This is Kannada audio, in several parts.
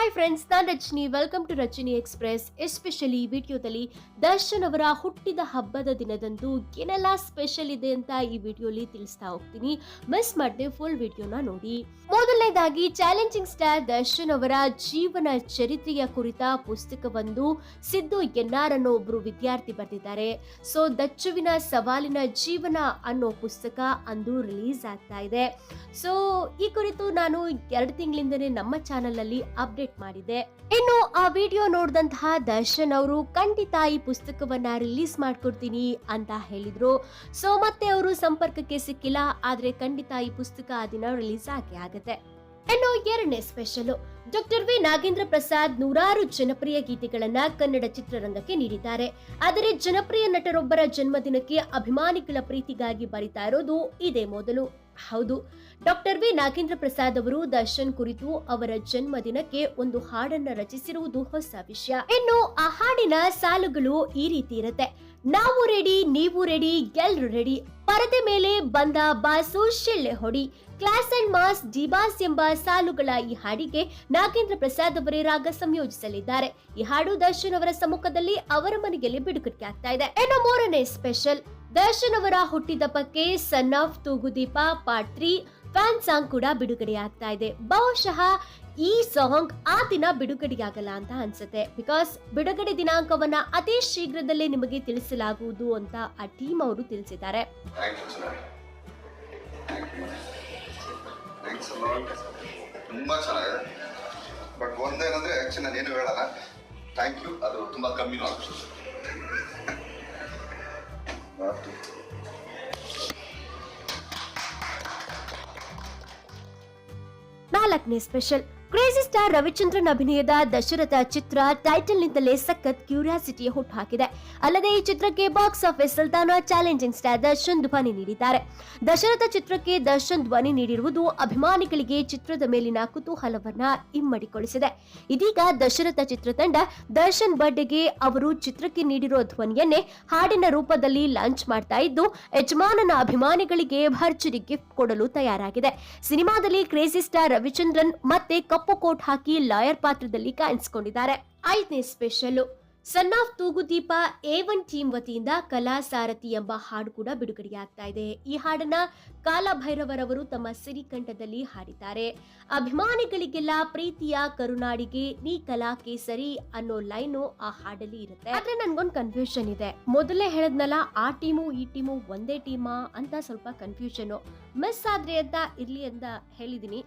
ಹಾಯ್ ಫ್ರೆಂಡ್ಸ್ ನಾನು Rajani. Welcome to Rajani express especially ವಿಡಿಯೋದಲ್ಲಿ ದರ್ಶನ್ ಅವರ ಹುಟ್ಟಿದ ಹಬ್ಬದ ದಿನದಂದು ಏನೆಲ್ಲ ಸ್ಪೆಷಲ್ ಇದೆ ಅಂತ ಈ ವಿಡಿಯೋಲಿ ತಿಳಿಸ್ತಾ ಹೋಗ್ತೀನಿ. ಮಿಸ್ ಮಾಡದೆ ಫುಲ್ ವಿಡಿಯೋನ ನೋಡಿ. ಮೊದಲನೇದಾಗಿ ಚಾಲೆಂಜಿಂಗ್ ಸ್ಟಾರ್ ದರ್ಶನ್ ಅವರ ಜೀವನ ಚರಿತ್ರೆಯ ಕುರಿತ ಪುಸ್ತಕವೊಂದು ಸಿದ್ದು ಎನ್ನಾರ್ ಅನ್ನೋ ಒಬ್ರು ವಿದ್ಯಾರ್ಥಿ ಬರೆದಿದ್ದಾರೆ. ಸೊ ದಚ್ಚುವಿನ ಸವಾಲಿನ ಜೀವನ ಅನ್ನೋ ಪುಸ್ತಕ ಅಂದು ರಿಲೀಸ್ ಆಗ್ತಾ ಇದೆ. ಸೊ ಈ ಕುರಿತು ನಾನು ಎರಡು ತಿಂಗಳಿಂದನೇ ನಮ್ಮ ಚಾನಲ್ ಅಲ್ಲಿ ಅಪ್ಡೇಟ್ ಮಾಡಿದ್ದೆ ಇನ್ನು ಆ ವಿಡಿಯೋ ನೋಡಿದಂತಹ ದರ್ಶನ್ ಅವರು ಖಂಡಿತ ಈ ಪುಸ್ತಕವನ್ನ ರಿಲೀಸ್ ಮಾಡ್ಕೊಡ್ತೀನಿ ಅಂತ ಹೇಳಿದ್ರು. ಸೊ, ಮತ್ತೆ ಅವರು ಸಂಪರ್ಕಕ್ಕೆ ಸಿಕ್ಕಿಲ್ಲ, ಆದ್ರೆ ಖಂಡಿತ ಈ ಪುಸ್ತಕ ಆ ದಿನ ರಿಲೀಸ್ ಆಗಿ ಆಗತ್ತೆ. ಇನ್ನು ಎರಡನೇ special, doctor V. Nagendra Prasad ನೂರಾರು ಜನಪ್ರಿಯ ಗೀತೆಗಳನ್ನ ಕನ್ನಡ ಚಿತ್ರರಂಗಕ್ಕೆ ನೀಡಿದ್ದಾರೆ. ಆದರೆ ಜನಪ್ರಿಯ ನಟರೊಬ್ಬರ ಜನ್ಮದಿನಕ್ಕೆ ಅಭಿಮಾನಿಗಳ ಪ್ರೀತಿಗಾಗಿ ಬರಿತಾ ಇರೋದು ಇದೇ ಮೊದಲು. ಹೌದು. Doctor V. ನಾಗೇಂದ್ರ ಪ್ರಸಾದ್ ಅವರು ದರ್ಶನ್ ಕುರಿತು ಅವರ ಜನ್ಮದಿನಕ್ಕೆ ಒಂದು ಹಾಡನ್ನ ರಚಿಸಿರುವುದು ಹೊಸ ವಿಷಯ. ಇನ್ನು ಆ ಹಾಡಿನ ಸಾಲುಗಳು ಈ ರೀತಿ ಇರುತ್ತೆ. ನಾವು ರೆಡಿ, ನೀವು ರೆಡಿ, ಎಲ್ರು ರೆಡಿ. ಪರದೆ ಮೇಲೆ ಬಂದ ಬಾಸು ಶಿಳ್ಳೆ ಹೊಡಿ. ಕ್ಲಾಸ್ ಅಂಡ್ ಮಾಸ್ ಡಿಬಾಸ್ ಎಂಬ ಸಾಲುಗಳ ಈ ಹಾಡಿಗೆ ನಾಗೇಂದ್ರ ಪ್ರಸಾದ್ ಅವರೇ ರಾಗ ಸಂಯೋಜಿಸಲಿದ್ದಾರೆ. ಈ ಹಾಡು ದರ್ಶನ್ ಅವರ ಸಮ್ಮುಖದಲ್ಲಿ ಅವರ ಮನೆಯಲ್ಲಿ ಬಿಡುಗಡೆ ಆಗ್ತಾ ಇದೆ. ಇನ್ನು ಮೂರನೇ ಸ್ಪೆಷಲ್. ದರ್ಶನ್ ಅವರ ಹುಟ್ಟಿದಬ್ಬಕ್ಕೆ son of Thoogudeepa part three fan song ಕೂಡ ಬಿಡುಗಡೆ ಆಗ್ತಾ ಇದೆ. ಬಹುಶಃ ಈ ಸಾಂಗ್ ಆ ದಿನ ಬಿಡುಗಡೆಯಾಗಲ್ಲ ಅಂತ ಅನ್ಸುತ್ತೆ. ಬಿಕಾಸ್ ಬಿಡುಗಡೆ ದಿನಾಂಕವನ್ನ ಅತಿ ಶೀಘ್ರದಲ್ಲೇ ನಿಮಗೆ ತಿಳಿಸಲಾಗುವುದು ಅಂತ ಆ ಟೀಮ್ ಅವರು ತಿಳಿಸಿದ್ದಾರೆ. ತುಂಬ ಚೆನ್ನಾಗಿದೆ. ಬಟ್ ಒಂದೇನಂದ್ರೆ ಆಕ್ಚುಲಿ ನಾನು ಏನು ಹೇಳಲ್ಲ. ಥ್ಯಾಂಕ್ ಯು ಅದು ತುಂಬಾ ಆಗ್ತದೆ ನಾಲ್ಕನೇ ಸ್ಪೆಷಲ್ ಕ್ರೇಜಿ ಸ್ಟಾರ್ ರವಿಚಂದ್ರನ್ ಅಭಿನಯದ ದಶರಥ ಚಿತ್ರ ಟೈಟಲ್ ನಿಂದಲೇ ಸಖತ್ ಕ್ಯೂರಿಯಾಸಿಟಿ ಹುಟ್ಟುಹಾಕಿದೆ. ಅಲ್ಲದೆ ಈ ಚಿತ್ರಕ್ಕೆ ಬಾಕ್ಸ್ ಆಫೀಸ್ ಸುಲ್ತಾನ ಚಾಲೆಂಜಿಂಗ್ ಸ್ಟಾರ್ ದರ್ಶನ್ ಧ್ವನಿ ನೀಡಿದ್ದಾರೆ. ದಶರಥ ಚಿತ್ರಕ್ಕೆ ದರ್ಶನ್ ಧ್ವನಿ ನೀಡಿರುವುದು ಅಭಿಮಾನಿಗಳಿಗೆ ಚಿತ್ರದ ಮೇಲಿನ ಕುತೂಹಲವನ್ನ ಇಮ್ಮಡಿಗೊಳಿಸಿದೆ ಇದೀಗ ದಶರಥ ಚಿತ್ರತಂಡ ದರ್ಶನ್ ಬರ್ಡೆಗೆ ಅವರು ಚಿತ್ರಕ್ಕೆ ನೀಡಿರೋ ಧ್ವನಿಯನ್ನೇ ಹಾಡಿನ ರೂಪದಲ್ಲಿ ಲಾಂಚ್ ಮಾಡ್ತಾ ಇದ್ದು, ಯಜಮಾನನ ಅಭಿಮಾನಿಗಳಿಗೆ ಭರ್ಜರಿ ಗಿಫ್ಟ್ ಕೊಡಲು ತಯಾರಾಗಿದೆ. ಸಿನಿಮಾದಲ್ಲಿ ಕ್ರೇಜಿ ಸ್ಟಾರ್ ರವಿಚಂದ್ರನ್ ಮತ್ತೆ ಕಪ್ಪು ಕೋಟ್ ಹಾಕಿ ಲಾಯರ್ ಪಾತ್ರದಲ್ಲಿ ಕಾಣಿಸಿಕೊಂಡಿದ್ದಾರೆ. ಐದನೇ special. Son of Thoogudeepa A one team ವತಿಯಿಂದ ಕಲಾ ಸಾರಥಿ ಎಂಬ ಹಾಡು ಕೂಡ ಬಿಡುಗಡೆಯಾಗ್ತಾ ಇದೆ. ಈ ಹಾಡನ್ನ ಕಾಲಭೈರವರವರು ತಮ್ಮ ಸಿರಿಕಂಠದಲ್ಲಿ ಹಾಡಿದ್ದಾರೆ. ಅಭಿಮಾನಿಗಳಿಗೆಲ್ಲ ಪ್ರೀತಿಯ ಕರುನಾಡಿಗೆ ನೀ ಕಲಾ ಕೇಸರಿ ಅನ್ನೋ ಲೈನು ಆ ಹಾಡಲ್ಲಿ ಇರುತ್ತೆ. ಆದ್ರೆ ನನ್ಗೊಂದು ಕನ್ಫ್ಯೂಷನ್ ಇದೆ. ಮೊದಲೇ ಹೇಳದ್ನಲ್ಲ, ಆ ಟೀಮು ಈ ಟೀಮು ಒಂದೇ ಟೀಮಾ ಅಂತ ಸ್ವಲ್ಪ ಕನ್ಫ್ಯೂಷನ್ ಮಿಸ್ ಆದ್ರೆ ಅಂತ ಇರ್ಲಿ ಅಂತ ಹೇಳಿದೀನಿ.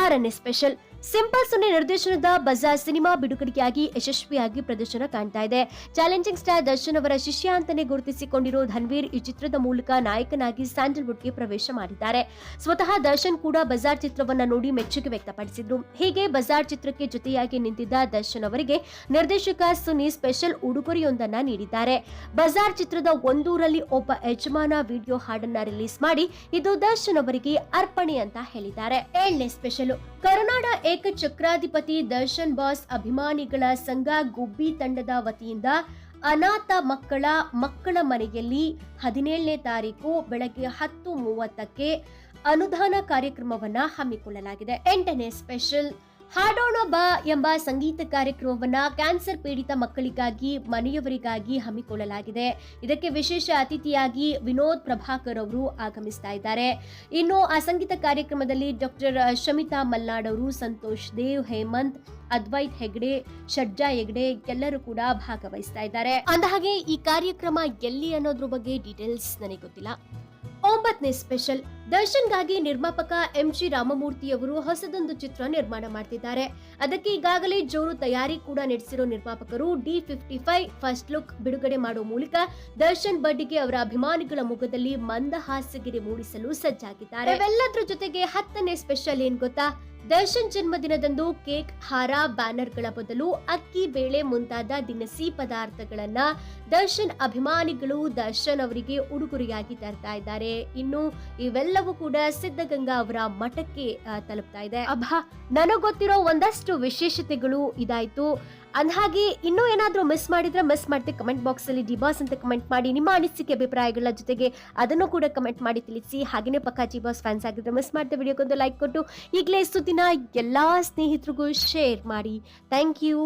ಆರನೇ ಸ್ಪೆಷಲ್. ಸಿಂಪಲ್ ಸುನಿ ನಿರ್ದೇಶನದ ಬಜಾರ್ ಸಿನಿಮಾ ಬಿಡುಗಡೆಯಾಗಿ ಯಶಸ್ವಿಯಾಗಿ ಪ್ರದರ್ಶನ ಕಾಣ್ತಾ ಇದೆ. ಚಾಲೆಂಜಿಂಗ್ ಸ್ಟಾರ್ ದರ್ಶನ್ ಅವರ ಶಿಷ್ಯ ಅಂತಾನೆ ಗುರುತಿಸಿಕೊಂಡಿರೋ ಧನ್ವೀರ್ ಈ ಚಿತ್ರದ ಮೂಲಕ ನಾಯಕನಾಗಿ ಸ್ಯಾಂಡಲ್ವುಡ್ಗೆ ಪ್ರವೇಶ ಮಾಡಿದ್ದಾರೆ. ಸ್ವತಃ ದರ್ಶನ್ ಕೂಡ ಬಜಾರ್ ಚಿತ್ರವನ್ನ ನೋಡಿ ಮೆಚ್ಚುಗೆ ವ್ಯಕ್ತಪಡಿಸಿದ್ರು. ಹೀಗೆ ಬಜಾರ್ ಚಿತ್ರಕ್ಕೆ ಜೊತೆಯಾಗಿ ನಿಂತಿದ್ದ ದರ್ಶನ್ ಅವರಿಗೆ ನಿರ್ದೇಶಕ ಸುನಿ ಸ್ಪೆಷಲ್ ಉಡುಗೊರೆಯೊಂದನ್ನ ನೀಡಿದ್ದಾರೆ. ಬಜಾರ್ ಚಿತ್ರದ ಒಂದೂರಲ್ಲಿ ಒಬ್ಬ ಯಜಮಾನ ವಿಡಿಯೋ ಹಾಡನ್ನ ರಿಲೀಸ್ ಮಾಡಿ ಇದು ದರ್ಶನ್ ಅವರಿಗೆ ಅರ್ಪಣೆ ಅಂತ ಹೇಳಿದ್ದಾರೆ. ಏಳನೇ ಸ್ಪೆಷಲ್ ಕರುನಾಡ ಏಕ ಚಕ್ರಾಧಿಪತಿ ದರ್ಶನ್ ಬಾಸ್ ಅಭಿಮಾನಿಗಳ ಸಂಘ ಗುಬ್ಬಿ ತಂಡದ ವತಿಯಿಂದ ಅನಾಥ ಮಕ್ಕಳ ಮಕ್ಕಳ ಮನೆಯಲ್ಲಿ ಹದಿನೇಳನೇ ತಾರೀಕು ಬೆಳಗ್ಗೆ ಹತ್ತು ಮೂವತ್ತಕ್ಕೆ ಅನುದಾನ ಕಾರ್ಯಕ್ರಮವನ್ನ ಹಮ್ಮಿಕೊಳ್ಳಲಾಗಿದೆ. ಎಂಟನೇ ಸ್ಪೆಷಲ್ ಹಾಡೋಣ ಎಂಬ ಸಂಗೀತ ಕಾರ್ಯಕ್ರಮವನ್ನ ಕ್ಯಾನ್ಸರ್ ಪೀಡಿತ ಮಕ್ಕಳಿಗಾಗಿ, ಮನೆಯವರಿಗಾಗಿ ಹಮ್ಮಿಕೊಳ್ಳಲಾಗಿದೆ. ಇದಕ್ಕೆ ವಿಶೇಷ ಅತಿಥಿಯಾಗಿ ವಿನೋದ್ ಪ್ರಭಾಕರ್ ಅವರು ಆಗಮಿಸ್ತಾ ಇದ್ದಾರೆ. ಇನ್ನು ಆ ಸಂಗೀತ ಕಾರ್ಯಕ್ರಮದಲ್ಲಿ ಡಾಕ್ಟರ್ ಶಮಿತಾ ಮಲ್ನಾಡ್ ಅವರು, ಸಂತೋಷ್ ದೇವ್, ಹೇಮಂತ್, ಅದ್ವೈತ್ ಹೆಗ್ಡೆ ಶಡ್ಜಾ ಹೆಗ್ಡೆ ಎಲ್ಲರೂ ಕೂಡ ಭಾಗವಹಿಸ್ತಾ ಇದ್ದಾರೆ. ಅಂದಹಾಗೆ ಈ ಕಾರ್ಯಕ್ರಮ ಎಲ್ಲಿ ಅನ್ನೋದ್ರ ಬಗ್ಗೆ ಡೀಟೇಲ್ಸ್ ನನಗೆ ಗೊತ್ತಿಲ್ಲ. ಒಂಬತ್ತನೇ ಸ್ಪೆಷಲ್. ದರ್ಶನ್ಗಾಗಿ ನಿರ್ಮಾಪಕ ಎಂ ಜಿ ರಾಮಮೂರ್ತಿ ಅವರು ಹೊಸದೊಂದು ಚಿತ್ರ ನಿರ್ಮಾಣ ಮಾಡ್ತಿದ್ದಾರೆ. ಅದಕ್ಕೆ ಈಗಾಗಲೇ ಜೋರು ತಯಾರಿ ಕೂಡ ನಡೆಸಿರೋ ನಿರ್ಮಾಪಕರು D fifty five first look ಬಿಡುಗಡೆ ಮಾಡೋ ಮೂಲಕ ದರ್ಶನ್ ಬಡ್ಡಿಗೆ ಅವರ ಅಭಿಮಾನಿಗಳ ಮುಖದಲ್ಲಿ ಮಂದಹಾಸ್ಯಗಿರಿ ಮೂಡಿಸಲು ಸಜ್ಜಾಗಿದ್ದಾರೆ. ಇವೆಲ್ಲದರ ಜೊತೆಗೆ ಹತ್ತನೇ ಸ್ಪೆಷಲ್ ಏನ್ ಗೊತ್ತಾ? ದರ್ಶನ್ ಜನ್ಮದಿನದಂದು ಕೇಕ್, ಹಾರ, ಬ್ಯಾನರ್ಗಳ ಬದಲು ಅಕ್ಕಿ, ಬೇಳೆ ಮುಂತಾದ ದಿನಸಿ ಪದಾರ್ಥಗಳನ್ನ ದರ್ಶನ್ ಅಭಿಮಾನಿಗಳು ದರ್ಶನ್ ಅವರಿಗೆ ಉಡುಗೊರೆಯಾಗಿ ತರ್ತಾ ಇದ್ದಾರೆ. ಇನ್ನು ಇವೆಲ್ಲವೂ ಕೂಡ ಸಿದ್ಧಗಂಗಾ ಅವರ ಮಠಕ್ಕೆ ತಲುಪ್ತಾ ಇದೆ. ಅಬ್ಬಾ ನನಗ್ ಗೊತ್ತಿರೋ ಒಂದಷ್ಟು ವಿಶೇಷತೆಗಳು ಇದಾಯ್ತು. ಅಂದಹಾಗೆ ಇನ್ನೂ ಏನಾದರೂ ಮಿಸ್ ಮಾಡಿದ್ರೆ ಮಿಸ್ ಮಾಡ್ತೆ ಕಮೆಂಟ್ ಬಾಕ್ಸಲ್ಲಿ ಡಿಬಾಸ್ ಅಂತ ಕಮೆಂಟ್ ಮಾಡಿ. ನಿಮ್ಮ ಅನಿಸಿಕೆ ಅಭಿಪ್ರಾಯಗಳ ಜೊತೆಗೆ ಅದನ್ನು ಕೂಡ ಕಮೆಂಟ್ ಮಾಡಿ ತಿಳಿಸಿ. ಹಾಗೆಯೇ ಪಕ್ಕ ಜಿಬಾಸ್ ಫ್ಯಾನ್ಸ್ ಆಗಿದ್ರೆ ಮಿಸ್ ಮಾಡಿದ ವಿಡಿಯೋಕ್ಕೊಂದು ಲೈಕ್ ಕೊಟ್ಟು ಈಗಲೇ ದಿನ ಎಲ್ಲ ಸ್ನೇಹಿತರಿಗೂ ಶೇರ್ ಮಾಡಿ. Thank you